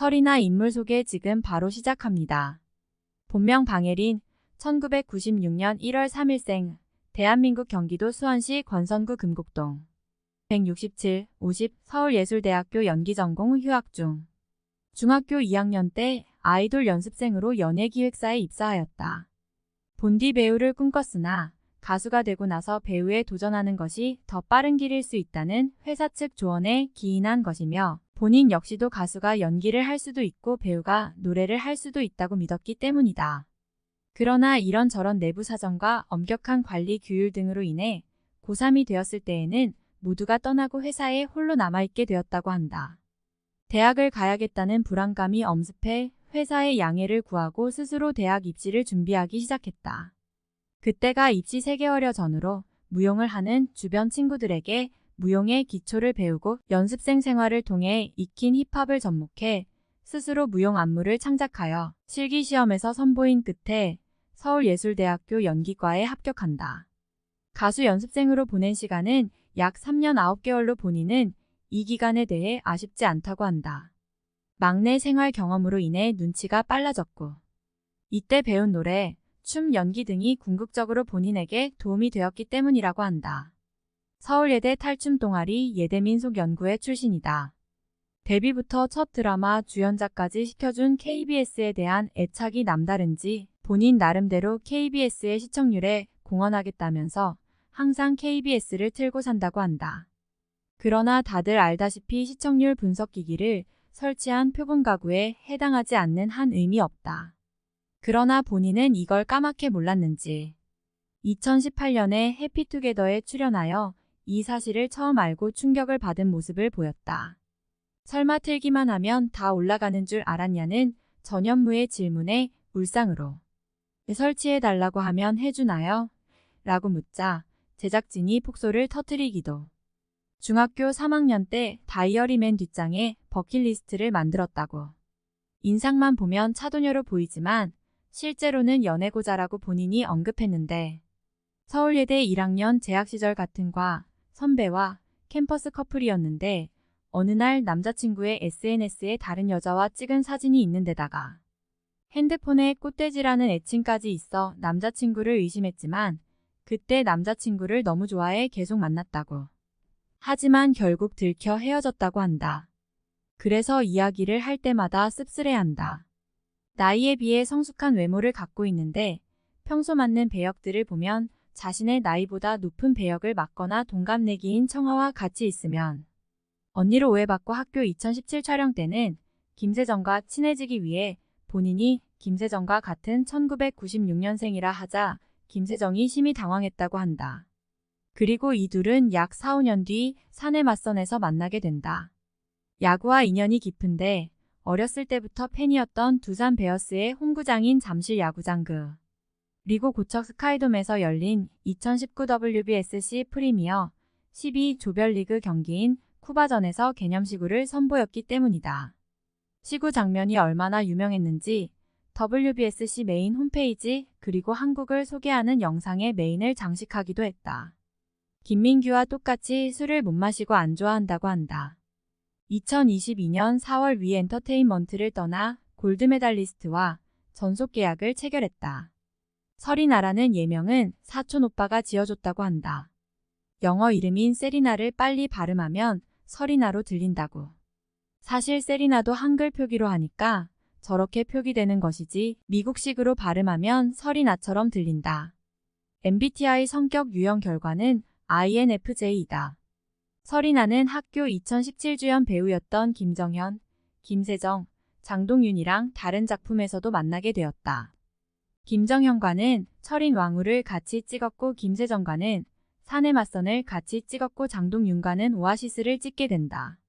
설이나 인물 소개 지금 바로 시작합니다. 본명 방예린, 1996년 1월 3일생, 대한민국 경기도 수원시 권선구 금곡동. 167, 50, 서울예술대학교 연기전공 휴학 중. 중학교 2학년 때 아이돌 연습생으로 연예기획사에 입사하였다. 본디 배우를 꿈꿨으나 가수가 되고 나서 배우에 도전하는 것이 더 빠른 길일 수 있다는 회사 측 조언에 기인한 것이며 본인 역시도 가수가 연기를 할 수도 있고 배우가 노래를 할 수도 있다고 믿었기 때문이다. 그러나 이런저런 내부 사정과 엄격한 관리 규율 등으로 인해 고3이 되었을 때에는 모두가 떠나고 회사에 홀로 남아있게 되었다고 한다. 대학을 가야겠다는 불안감이 엄습해 회사의 양해를 구하고 스스로 대학 입시를 준비하기 시작했다. 그때가 입시 3개월여 전으로 무용을 하는 주변 친구들에게 무용의 기초를 배우고 연습생 생활을 통해 익힌 힙합을 접목해 스스로 무용 안무를 창작하여 실기시험에서 선보인 끝에 서울예술대학교 연기과에 합격한다. 가수 연습생으로 보낸 시간은 약 3년 9개월로 본인은 이 기간에 대해 아쉽지 않다고 한다. 막내 생활 경험으로 인해 눈치가 빨라졌고 이때 배운 노래, 춤, 연기 등이 궁극적으로 본인에게 도움이 되었기 때문이라고 한다. 서울예대 탈춤 동아리 예대민속연구회 출신이다. 데뷔부터 첫 드라마 주연자까지 시켜준 KBS에 대한 애착이 남다른지 본인 나름대로 KBS의 시청률에 공헌하겠다면서 항상 KBS를 틀고 산다고 한다. 그러나 다들 알다시피 시청률 분석기기를 설치한 표본 가구에 해당하지 않는 한 의미 없다. 그러나 본인은 이걸 까맣게 몰랐는지 2018년에 해피투게더에 출연하여 이 사실을 처음 알고 충격을 받은 모습을 보였다. 설마 틀기만 하면 다 올라가는 줄 알았냐는 전현무의 질문에 울상으로 설치해달라고 하면 해주나요? 라고 묻자 제작진이 폭소를 터뜨리기도. 중학교 3학년 때 다이어리맨 뒷장에 버킷리스트를 만들었다고. 인상만 보면 차도녀로 보이지만 실제로는 연애고자라고 본인이 언급했는데 서울예대 1학년 재학 시절 같은 과 선배와 캠퍼스 커플이었는데 어느 날 남자친구의 SNS에 다른 여자와 찍은 사진이 있는 데다가 핸드폰에 꽃돼지라는 애칭까지 있어 남자친구를 의심했지만 그때 남자친구를 너무 좋아해 계속 만났다고. 하지만 결국 들켜 헤어졌다고 한다. 그래서 이야기를 할 때마다 씁쓸해한다. 나이에 비해 성숙한 외모를 갖고 있는데 평소 맞는 배역들을 보면 자신의 나이보다 높은 배역을 맡거나 동갑내기인 청아와 같이 있으면 언니로 오해받고 학교 2017 촬영 때는 김세정과 친해지기 위해 본인이 김세정과 같은 1996년생이라 하자 김세정이 심히 당황했다고 한다. 그리고 이 둘은 약 4, 5년 뒤 사내 맞선에서 만나게 된다. 야구와 인연이 깊은데 어렸을 때부터 팬이었던 두산 베어스의 홈구장인 잠실 야구장 그 리고 고척 스카이돔에서 열린 2019 WBSC 프리미어 12 조별리그 경기인 쿠바전에서 개념시구를 선보였기 때문이다. 시구 장면이 얼마나 유명했는지 WBSC 메인 홈페이지 그리고 한국을 소개하는 영상의 메인을 장식하기도 했다. 김민규와 똑같이 술을 못 마시고 안 좋아한다고 한다. 2022년 4월 위 엔터테인먼트를 떠나 골드메달리스트와 전속 계약을 체결했다. 설이나라는 예명은 사촌 오빠가 지어줬다고 한다. 영어 이름인 세리나를 빨리 발음하면 설이나로 들린다고. 사실 세리나도 한글 표기로 하니까 저렇게 표기되는 것이지 미국식으로 발음하면 설이나처럼 들린다. MBTI 성격 유형 결과는 INFJ이다. 설이나는 학교 2017주연 배우였던 김정현, 김세정, 장동윤이랑 다른 작품에서도 만나게 되었다. 김정현과는 철인 왕후를 같이 찍었고 김세정과는 사내 맞선을 같이 찍었고 장동윤과는 오아시스를 찍게 된다.